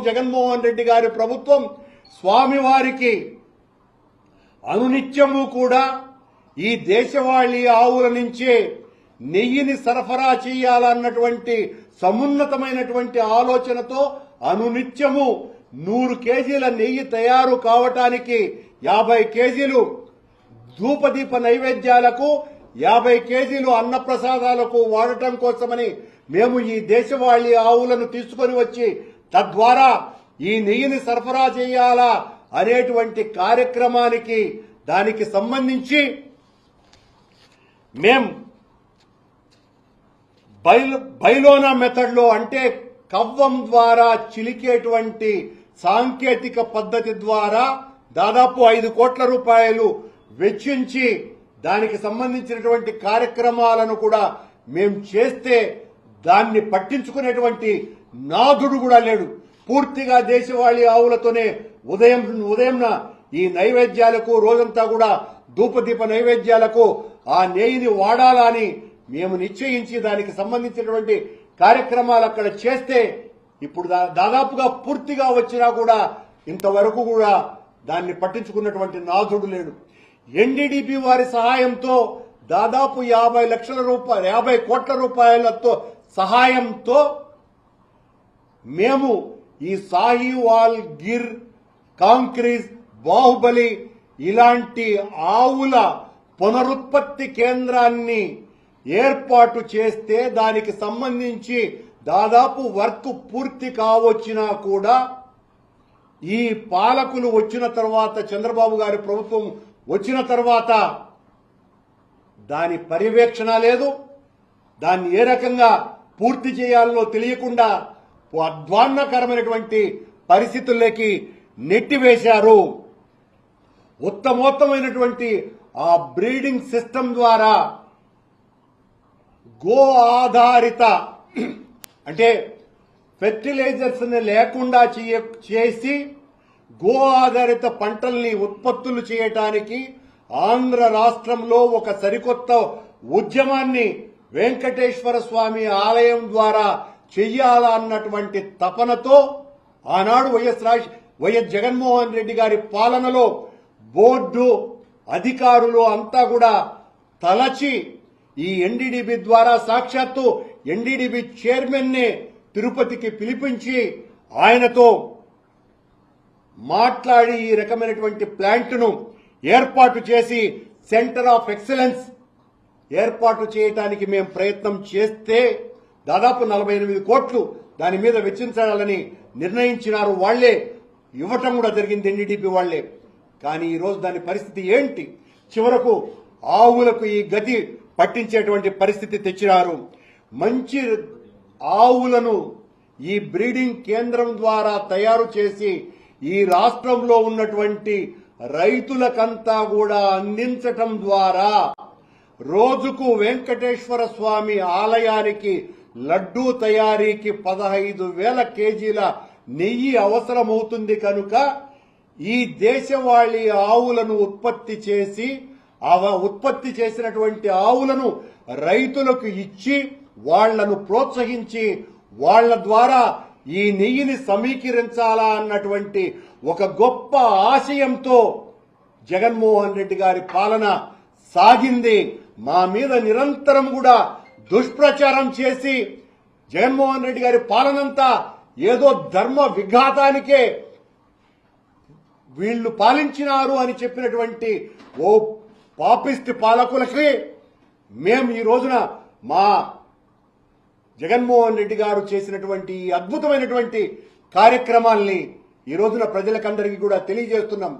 జగన్మోహన్ రెడ్డి గారి ప్రభుత్వం స్వామివారికి అనునిత్యము కూడా ఈ దేశవాళీ ఆవుల నుంచే నెయ్యిని సరఫరా చేయాలన్నటువంటి సమున్నతమైనటువంటి ఆలోచనతో అనునిత్యము నూరు కేజీల నెయ్యి తయారు కావటానికి యాభై కేజీలు ధూపదీప నైవేద్యాలకు యాభై కేజీలు అన్నప్రసాదాలకు వాడటం కోసమని మేము ఈ దేశవాళీ ఆవులను తీసుకొని వచ్చి తద్వారా ఈ నెయ్యిని సరఫరా చేయాలా అనేటువంటి కార్యక్రమానికి దానికి సంబంధించి మేం బైలో బైలోనా మెథడ్లో అంటే కవ్వం ద్వారా చిలికేటువంటి సాంకేతిక పద్ధతి ద్వారా దాదాపు ఐదు కోట్ల రూపాయలు వెచ్చించి దానికి సంబంధించినటువంటి కార్యక్రమాలను కూడా మేం చేస్తే దాన్ని పట్టించుకునేటువంటి నాథుడు కూడా లేడు. పూర్తిగా దేశవాళీ ఆవులతోనే ఉదయం ఉదయంన ఈ నైవేద్యాలకు రోజంతా కూడా ధూపదీప నైవేద్యాలకు ఆ నెయ్యిని వాడాలా అని మేము నిశ్చయించి దానికి సంబంధించినటువంటి కార్యక్రమాలు అక్కడ చేస్తే ఇప్పుడు దా- దాదాపుగా పూర్తిగా వచ్చినా కూడా ఇంతవరకు కూడా దాన్ని పట్టించుకున్నటువంటి నాథుడు లేడు. ఎన్డీడీపీ వారి సహాయంతో దాదాపు యాభై లక్షల రూపాయలు యాభై కోట్ల రూపాయలతో సహాయంతో మేము ఈ సాహివాల్ గిర్ కాంక్రీజ్ బాహుబలి ఇలాంటి ఆవుల పునరుత్పత్తి కేంద్రాన్ని ఏర్పాటు చేస్తే దానికి సంబంధించి దాదాపు వర్క్ పూర్తి కావచ్చినా కూడా ఈ పాలకులు వచ్చిన తర్వాత చంద్రబాబు గారి ప్రభుత్వం వచ్చిన తర్వాత దాని పర్యవేక్షణ లేదు. దాన్ని ఏ రకంగా పూర్తి చేయాలో తెలియకుండా అధ్వాన్నకరమైనటువంటి పరిస్థితుల్లోకి నెట్టివేశారు. ఉత్తమోత్తమైనటువంటి ఆ బ్రీడింగ్ సిస్టమ్ ద్వారా గో ఆధారిత అంటే ఫెర్టిలైజర్స్ లేకుండా చేయ- చేసి గో ఆధారిత పంటల్ని ఉత్పత్తులు చేయటానికి ఆంధ్ర రాష్ట్రంలో ఒక సరికొత్త ఉద్యమాన్ని వెంకటేశ్వర స్వామి ఆలయం ద్వారా చెయ్యాలన్నటువంటి తపనతో ఆనాడు వైఎస్ రాజ్ వైఎస్ జగన్మోహన్ రెడ్డి గారి పాలనలో బోర్డు అధికారులు అంతా కూడా తలచి ఈ ఎన్డీడీబీ ద్వారా సాక్షాత్తు ఎన్డీడీబీ చైర్మన్ని తిరుపతికి పిలిపించి ఆయనతో మాట్లాడి ఈ రకమైనటువంటి ప్లాంట్ను ఏర్పాటు చేసి సెంటర్ ఆఫ్ ఎక్సలెన్స్ ఏర్పాటు చేయడానికి మేము ప్రయత్నం చేస్తే దాదాపు నలభై ఎనిమిది కోట్లు దాని మీద వెచ్చించాలని నిర్ణయించినారు వాళ్ళే. ఇవ్వటం కూడా జరిగింది ఎన్డీడీపీ వాళ్ళే. కానీ ఈరోజు దాని పరిస్థితి ఏంటి? చివరకు ఆవులకు ఈ గతి పట్టించేటువంటి పరిస్థితి తెచ్చినారు. మంచి ఆవులను ఈ బ్రీడింగ్ కేంద్రం ద్వారా తయారు చేసి ఈ రాష్ట్రంలో ఉన్నటువంటి రైతులకంతా కూడా అందించటం ద్వారా రోజుకు వెంకటేశ్వర స్వామి ఆలయానికి లడ్డూ తయారీకి పదహైదు వేల కేజీల నెయ్యి అవసరమవుతుంది కనుక ఈ దేశవాళీ ఆవులను ఉత్పత్తి చేసి ఉత్పత్తి చేసినటువంటి ఆవులను రైతులకు ఇచ్చి వాళ్ళను ప్రోత్సహించి వాళ్ళ ద్వారా ఈ నెయ్యిని సమీకరించాలా అన్నటువంటి ఒక గొప్ప ఆశయంతో జగన్మోహన్ రెడ్డి గారి పాలన సాగింది. మా మీద నిరంతరం కూడా దుష్ప్రచారం చేసి జగన్మోహన్ రెడ్డి గారి పాలనంతా ఏదో ధర్మ విఘాతానికే వీళ్ళు పాలించినారు అని చెప్పినటువంటి ఓ పాపిస్తి పాలకులకి మేము ఈ రోజున మా జగన్మోహన్ రెడ్డి గారు చేసినటువంటి ఈ అద్భుతమైనటువంటి కార్యక్రమాల్ని ఈ రోజున ప్రజలకందరికీ కూడా తెలియజేస్తున్నాం.